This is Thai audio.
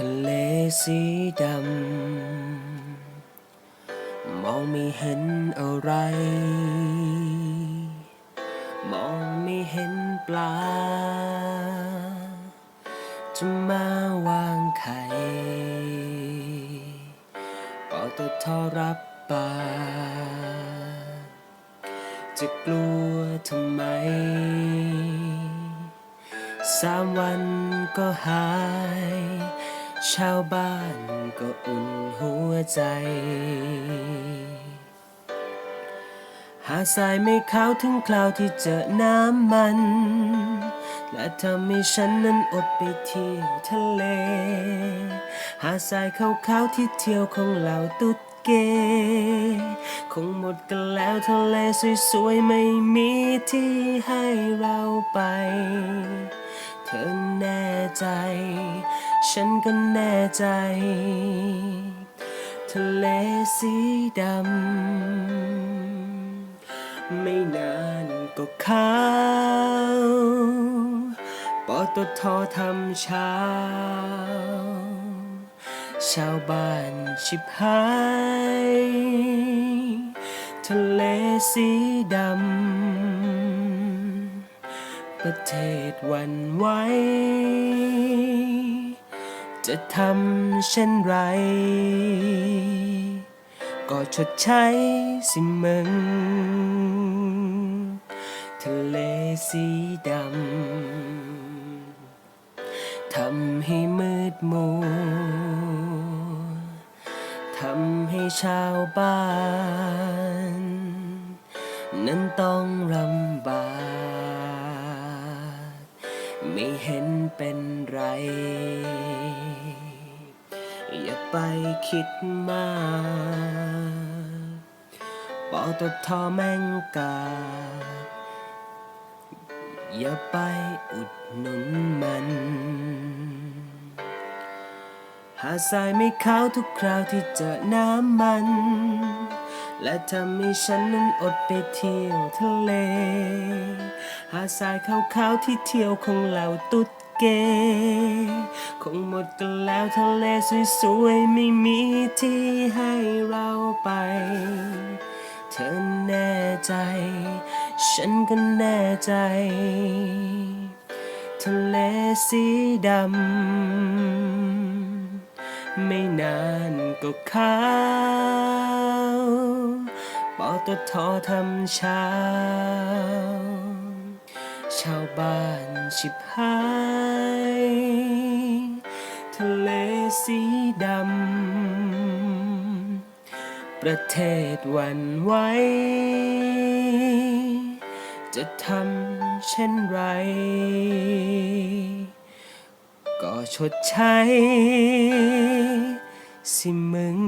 ทะเลสีดำ มองไม่เห็นอะไร มองไม่เห็นปลา จะมาวางไข่ปอตทอรับปาจะกลัวทำไม สามวันก็หาย ชาวบ้านก็อุ่นหัวใจ หาดทรายไม่ขาวถึงคราวที่เจอน้ำมัน และทำให้ฉันนั้นอดไปเที่ยวทะเล หาดทรายขาวๆที่เที่ยวของเราตุ๊ดเก คงหมดกันแล้วทะเลสวยๆ ไม่มีที่ให้เราไป เธอแน่ใจ ฉันก็แน่ใจ ทะเลสีดำ ไม่นานก็ขาวปอตทอทำเช้า ชาวบ้านชิบหาย ทะเลสีดำ ประเทศหวันไหว จะทำเช่นไร ก็ชดใช้สิมึง ทะเลสีดำ ทำให้มืดมัวทำให้ชาวบ้าน นั้นต้องลำบากไม่เห็นเป็นไร อย่าไปคิดมากปอตทอแมงกา อย่าไปอุดหนุนมัน หาดทรายไม่ขาวทุกคราวที่เจอน้ำมัน และทำให้ฉันนั้นอดไปเที่ยวทะเล หาดทรายขาวๆที่เที่ยวของเราตุ๊ดเก มดกันแล้วทะเลสวยๆไม่มีที่ให้เราไป เธอแน่ใจ ฉันก็แน่ใจ ทะเลสีดำ ไม่นานก็ขาวปอตทอทำเช้า ชาวบ้านชิบหาย สีดำ ประเทศหวันไหว จะทำเช่นไร ก็ชดใช้สิมึง